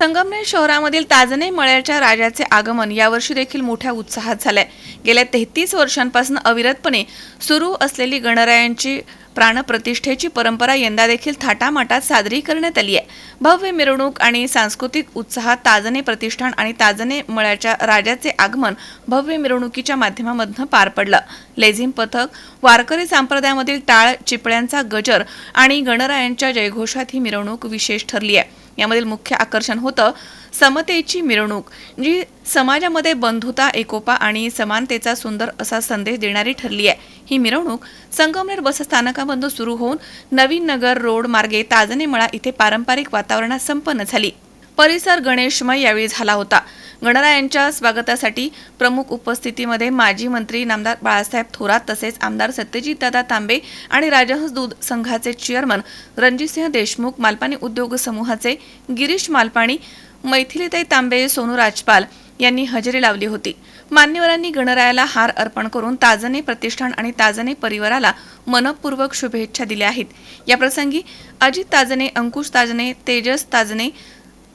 संगमनेर शहरामधील ताजने मळ्याच्या राजाचे आगमन यावर्षी देखील मोठ्या उत्साहात झालंय. गेल्या तेहतीस वर्षांपासून अविरतपणे सुरू असलेली गणरायांची प्राणप्रतिष्ठेची परंपरा यंदा देखील थाटामाटात साजरी करण्यात आली आहे. भव्य मिरवणूक आणि सांस्कृतिक उत्साहात ताजने प्रतिष्ठान आणि ताजने मळ्याच्या राजाचे आगमन भव्य मिरवणुकीच्या माध्यमामधनं पार पडलं. लेझिम पथक वारकरी संप्रदायामधील टाळ चिपळ्यांचा गजर आणि गणरायांच्या जयघोषात ही मिरवणूक विशेष ठरली आहे. यामधील मुख्य आकर्षण होतं समतेची मिरवणूक जी समाजामध्ये बंधुता एकोपा आणि समानतेचा सुंदर असा संदेश देणारी ठरली आहे. ही मिरवणूक संगमनेर बसस्थानकामधून सुरू होऊन नवीन नगर रोड मार्गे ताजनेमळा इथे पारंपरिक वातावरणात संपन्न झाली. परिसर गणेशमय यावेळी झाला होता. गणरायांच्या स्वागतासाठी प्रमुख उपस्थितीमध्ये माजी मंत्री नामदार बाळासाहेब थोरात तसेच आमदार सत्यजित दादा तांबे आणि राजहंस दूध संघाचे चेअरमन रणजितसिंह देशमुख मालपाणी उद्योग समूहाचे गिरीश मालपाणी मैथिलीताई तांबे सोनू राजपाल यांनी हजेरी लावली होती. मान्यवरांनी गणरायाला हार अर्पण करून ताजने प्रतिष्ठान आणि ताजने परिवाराला मनपूर्वक शुभेच्छा दिल्या आहेत. याप्रसंगी अजित ताजने अंकुश ताजने तेजस ताजने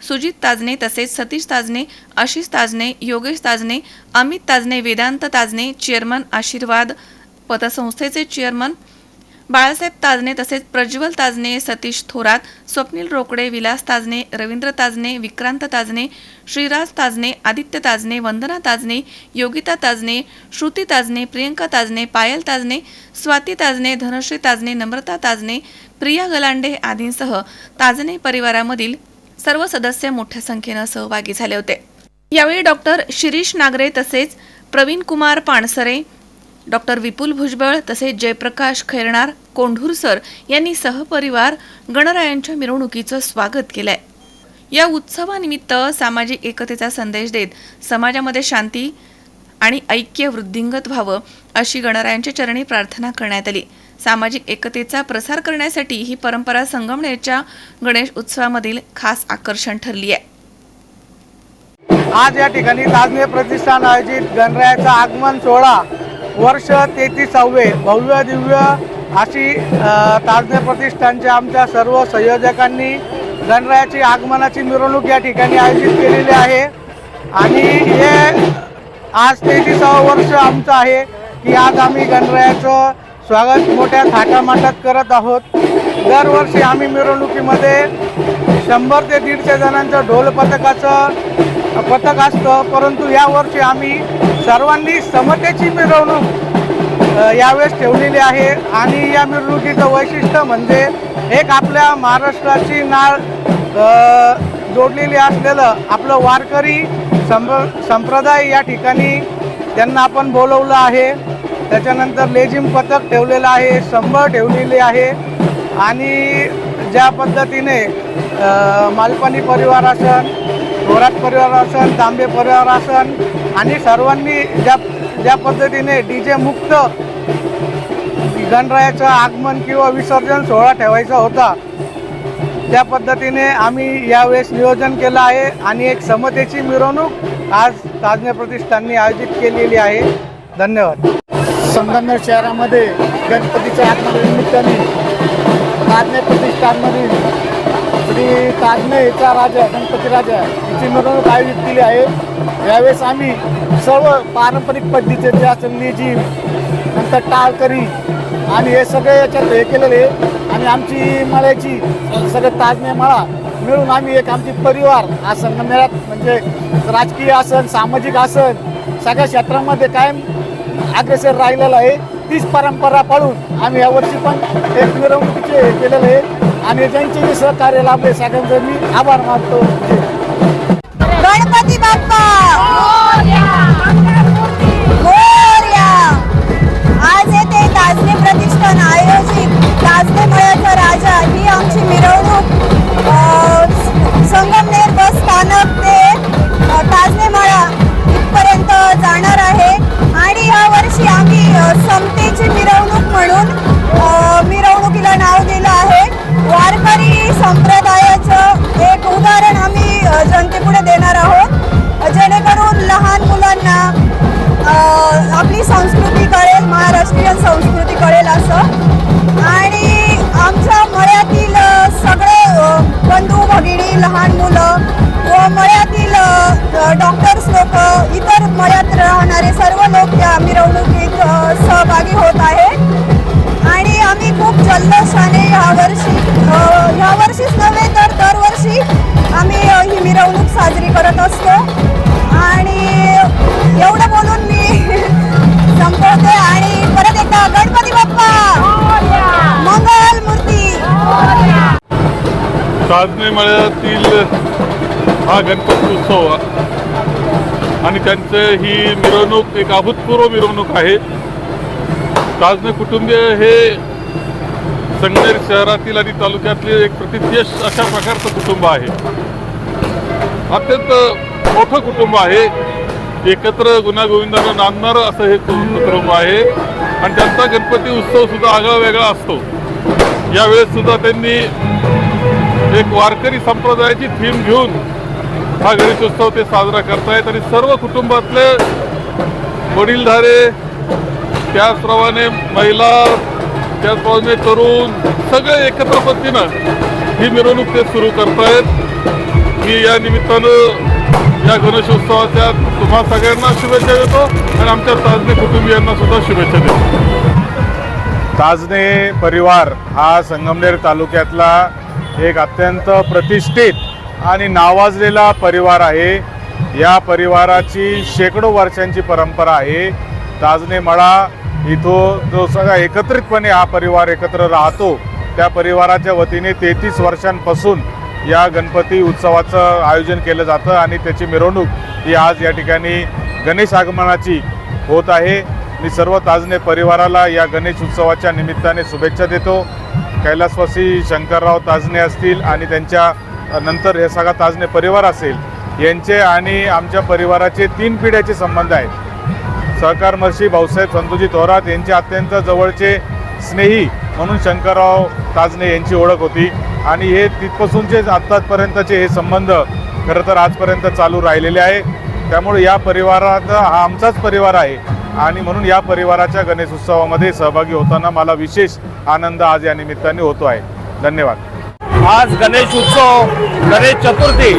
सुजित ताजने तसेच सतीश ताजने आशिष ताजने योगेश ताजने अमित ताजने वेदांत ताजने चेअरमन आशीर्वाद पतसंस्थेचे चेअरमन बाळासाहेब ताजने तसेच प्रज्वल ताजने सतीश थोरात स्वप्नील रोकडे विलास ताजने रवींद्र ताजने विक्रांत ताजने श्रीराज ताजने आदित्य ताजने वंदना ताजने योगिता ताजने श्रुती ताजने प्रियंका ताजने पायल ताजने स्वाती ताजने धनश्री ताजने नम्रता ताजने प्रिया गलांडे आदींसह ताजने परिवारामधील सर्व सदस्य मोठ्या संख्येनं सहभागी झाले होते. यावेळी डॉक्टर शिरीष नागरे तसेच प्रवीण कुमार पाणसरे डॉक्टर विपुल भुजबळ तसेच जयप्रकाश खैरणार कोंढूरसर यांनी सहपरिवार गणरायांच्या मिरवणुकीचं स्वागत केलंय. या उत्सवानिमित्त सामाजिक एकतेचा संदेश देत समाजामध्ये शांती आणि ऐक्य वृद्धिंगत व्हावं अशी गणरायांच्या चरणी प्रार्थना करण्यात आली. सामाजिक एकतेचा प्रसार करण्यासाठी ही परंपरा संगमनेरच्या गणेश उत्सवामधील खास आकर्षण ठरली आहे. आज या ठिकाणी ताजने प्रतिष्ठान आयोजित गणरायाचा आगमन सोहळा वर्ष तेहतीसावे भव्य दिव्य अशी अ, ताजने प्रतिष्ठानच्या आमच्या सर्व संयोजकांनी गणरायाची आगमनाची मिरवणूक या ठिकाणी आयोजित केलेली आहे. आणि हे आज तेहतीसावं वर्ष आमचं आहे की आज आम्ही गणरायाचं स्वागत मोठ्या थाटामाटात करत आहोत. दरवर्षी आम्ही मिरवणुकीमध्ये शंभर ते दीडशे जणांचं ढोल पथकाचं पथक असतं. परंतु यावर्षी आम्ही सर्वांनी समतेची मिरवणूक यावेळेस ठेवलेली आहे. आणि या मिरवणुकीचं वैशिष्ट्य म्हणजे एक आपल्या महाराष्ट्राची नाळ जोडलेली असलेलं आपलं वारकरी संप संप्रदाय या ठिकाणी त्यांना आपण बोलवलं आहे. त्याच्यानंतर लेझिम पथक ठेवलेलं आहे शंभर ठेवलेली आहे. आणि ज्या पद्धतीने मालपणी मालपानी परिवार असन थोरात परिवार असन तांबे परिवार असन आणि सर्वांनी ज्या ज्या पद्धतीने डी जे मुक्त गणरायाचं आगमन किंवा विसर्जन सोहळा ठेवायचा होता त्या पद्धतीने आम्ही यावेळेस नियोजन केलं आहे आणि एक समतेची मिरवणूक आज ताजने प्रतिष्ठाननी आयोजित केलेली आहे. धन्यवाद. संगमनेर शहरामध्ये गणपतीच्या आगमनानिमित्ताने ताजने प्रतिष्ठानमधील श्री ताजनेचा राजा गणपती राजा याची मिरवणूक आयोजित केली आहे. यावेळेस आम्ही सर्व पारंपरिक पद्धतीचे जे असेल लेझिम नंतर टाळकरी आणि हे सगळे याच्यात हे केलेले आहे. आणि आमची मळ्याची सगळे ताजने मळा मिळून आम्ही एक आमची परिवार हा संगमेळ्यात म्हणजे राजकीय आसन सामाजिक आसन सगळ्या क्षेत्रामध्ये कायम अग्रेसर राहिलेलं आहे. तीच परंपरा पाळून आम्ही यावर्षी पण एक मिरवणुकीचे केलेलं आहे. आणि ज्यांचे जे सहकार्य लाभले सगळ्यांचे मी आभार मानतो. गणपती बाप्पा! आज ताजने प्रतिष्ठान आयोजित राजदेमळ्याचा राजा ही आमची मिरवणूक. संगमनेर बस स्थानक ते ताजनेमाळा इथपर्यंत जाणार आहे. आणि यावर्षी आम्ही समतेची मिरवणूक म्हणून मिरवणुकीला नाव दिलं आहे. वारकरी संप्रदायाचं एक उदाहरण आम्ही जनतेपुढे देणार आहोत. जेणेकरून लहान मुलांना आपली संस्कृती कळेल महाराष्ट्रीयन संस्कृती कळेल असं. आणि आमच्या मळ्यातील सगळे बंधू भगिणी लहान मुलं व मळ्यातील डॉक्टर्स लोक इतर मळ्यात राहणारे सर्व लोक या मिरवणुकीत सहभागी होत आहे आणि आम्ही खूप जल्लोषाने यावर्षी यावर्षीच नव्हे तर दरवर्षी आम्ही ही मिरवणूक साजरी करत असतो. आणि साधने मळ्यातील हा गणपती उत्सव आणि त्यांचं ही मिरवणूक एक अभूतपूर्व मिरवणूक आहे. ताजने कुटुंबीय हे संगनेर शहरातील आणि तालुक्यातले एक प्रतिथयश अशा प्रकारचं कुटुंब आहे. अत्यंत मोठं कुटुंब आहे. एकत्र गुन्हागोविंदांना नांदणारं असं हे कुटुंब आहे. आणि त्यांचा गणपती उत्सव सुद्धा आगळा वेगळा असतो. यावेळेस सुद्धा त्यांनी एक वारकरी संप्रदायाची थीम घेऊन हा गणेशोत्सव ते साजरा करतायत आणि सर्व कुटुंबातले वडीलधारे त्याचप्रमाणे महिला त्याचप्रमाणे तरुण सगळे एकत्र पद्धतीनं ही मिरवणूक ते सुरू करतायत. मी या निमित्तानं या गणेशोत्सवाच्या तुम्हा सगळ्यांना शुभेच्छा देतो आणि आमच्या ताजने कुटुंबियांना सुद्धा शुभेच्छा देतो. ताजने परिवार हा संगमनेर तालुक्यातला एक अत्यंत प्रतिष्ठित आणि नावाजलेला परिवार आहे. या परिवाराची शेकडो वर्षांची परंपरा आहे. ताजने मळा इथं जो सगळा एकत्रितपणे हा परिवार एकत्र राहतो त्या परिवाराच्या वतीने तेहतीस वर्षांपासून या गणपती उत्सवाचं आयोजन केलं जातं आणि त्याची मिरवणूक ही आज या ठिकाणी गणेश आगमनाची होत आहे. मी सर्व ताजने परिवाराला या गणेश उत्सवाच्या निमित्ताने शुभेच्छा देतो. कैलासवासी शंकरराव ताजने असतील आणि त्यांच्या नंतर हे सगळा ताजने परिवार असेल यांचे आणि आमच्या परिवाराचे तीन पिढ्याचे संबंध आहेत. सहकार महर्षी भाऊसाहेब संतोजी थोरात यांचे अत्यंत जवळचे स्नेही म्हणून शंकरराव ताजने यांची ओळख होती. आणि हे तिथपासूनचे आत्तापर्यंतचे हे संबंध खरं तर आजपर्यंत चालू राहिलेले आहे. त्यामुळे या परिवारात हा आमचाच परिवार आहे. आणि म्हणून या परिवाराच्या गणेश उत्सवामध्ये सहभागी होताना मला विशेष आनंद आज या निमित्ताने होतो आहे. धन्यवाद. आज गणेश उत्सव गणेश चतुर्थी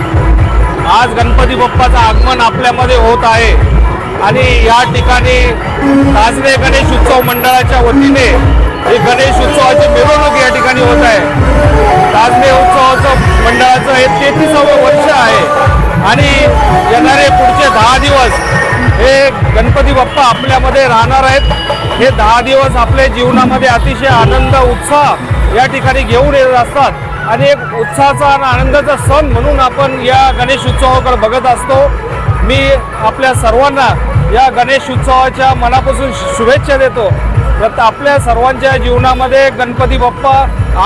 आज गणपती बाप्पाचं आगमन आपल्यामध्ये होत आहे. आणि या ठिकाणी ताजरे गणेश उत्सव मंडळाच्या वतीने ही गणेश उत्सवाची मिरवणूक या ठिकाणी होत आहे. ताजरे उत्सवाचं मंडळाचं हे तेहतीसावं वर्ष आहे. आणि येणारे पुढचे दहा दिवस हे गणपती बाप्पा आपल्यामध्ये राहणार आहेत. हे दहा दिवस आपल्या जीवनामध्ये अतिशय आनंद उत्साह या ठिकाणी घेऊन येत असतात. आणि एक उत्साहाचा आणि आनंदाचा सण म्हणून आपण या गणेश उत्सवाकडे बघत असतो. मी आपल्या सर्वांना या गणेश उत्सवाच्या मनापासून शुभेच्छा देतो. तर आपल्या सर्वांच्या जीवनामध्ये गणपती बाप्पा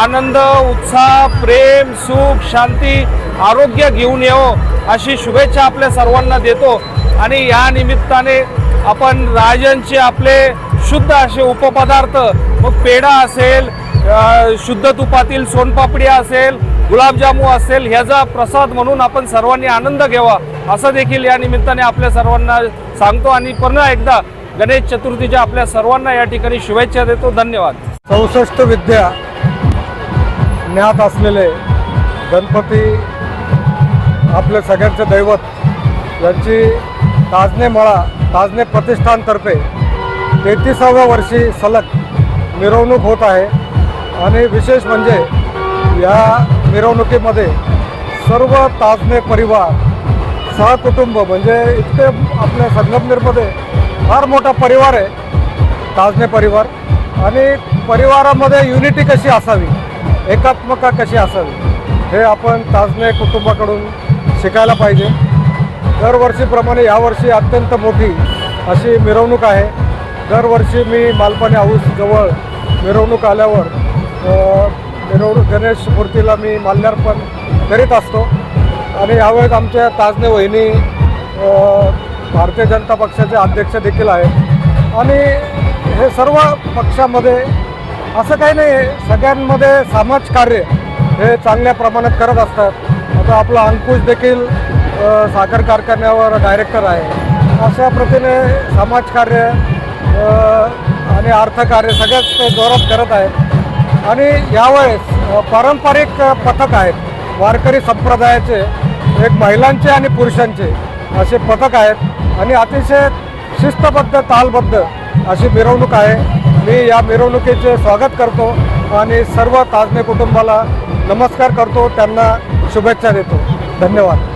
आनंद उत्साह प्रेम सुख शांती आरोग्य घेऊन येवो अशी शुभेच्छा आपल्या सर्वांना देतो. आणि या निमित्ताने आपण राजांचे आपले शुद्ध असे उपपदार्थ मग पेढा असेल शुद्ध तुपातील सोनपापडी असेल गुलाबजामू असेल ह्याचा प्रसाद म्हणून आपण सर्वांनी आनंद घ्यावा असं देखील या निमित्ताने आपल्या सर्वांना सांगतो. आणि पुन्हा एकदा गणेश चतुर्थीच्या आपल्या सर्वांना या ठिकाणी शुभेच्छा देतो. धन्यवाद. चौसष्ट विद्या ज्ञात असलेले गणपती आपले सगळ्यांचे दैवत यांची ताजने मळा ताजने प्रतिष्ठानतर्फे तेहतीसाव्या वर्षी सलग मिरवणूक होत आहे. आणि विशेष म्हणजे या मिरवणुकीमध्ये सर्व ताजने परिवार सहकुटुंब म्हणजे इतके आपल्या संगमनेरमध्ये फार मोठा परिवार आहे ताजने परिवार. आणि परिवारामध्ये युनिटी कशी असावी एकात्मता कशी असावी हे आपण ताजने कुटुंबाकडून शिकायला पाहिजे. दरवर्षीप्रमाणे यावर्षी अत्यंत मोठी अशी मिरवणूक आहे. दरवर्षी मी मालपाणी हाऊसजवळ मिरवणूक आल्यावर मिरवणूक गणेश मूर्तीला मी माल्यार्पण करीत असतो. आणि यावेळेस आमच्या ताजने वहिनी भारतीय जनता पक्षाचे अध्यक्ष देखील आहेत. आणि हे सर्व पक्षामध्ये असं काही नाही सगळ्यांमध्ये समाजकार्य हे चांगल्या प्रमाणात करत असतात. आता आपला अंकुश देखील साखर कारखान्यावर डायरेक्टर आहे. अशा प्रतीने समाजकार्य आणि अर्थकार्य सगळ्याच ते जोरात करत आहेत. आणि यावेळेस पारंपरिक पथक आहेत. वारकरी संप्रदायाचे एक महिलांचे आणि पुरुषांचे असे पथक आहेत. आणि अतिशय शिस्तबद्ध तालबद्ध अशी मिरवणूक आहे. मी या मिरवणुकीचे स्वागत करतो आणि सर्व ताजने कुटुंबाला नमस्कार करतो. त्यांना शुभेच्छा देतो. धन्यवाद.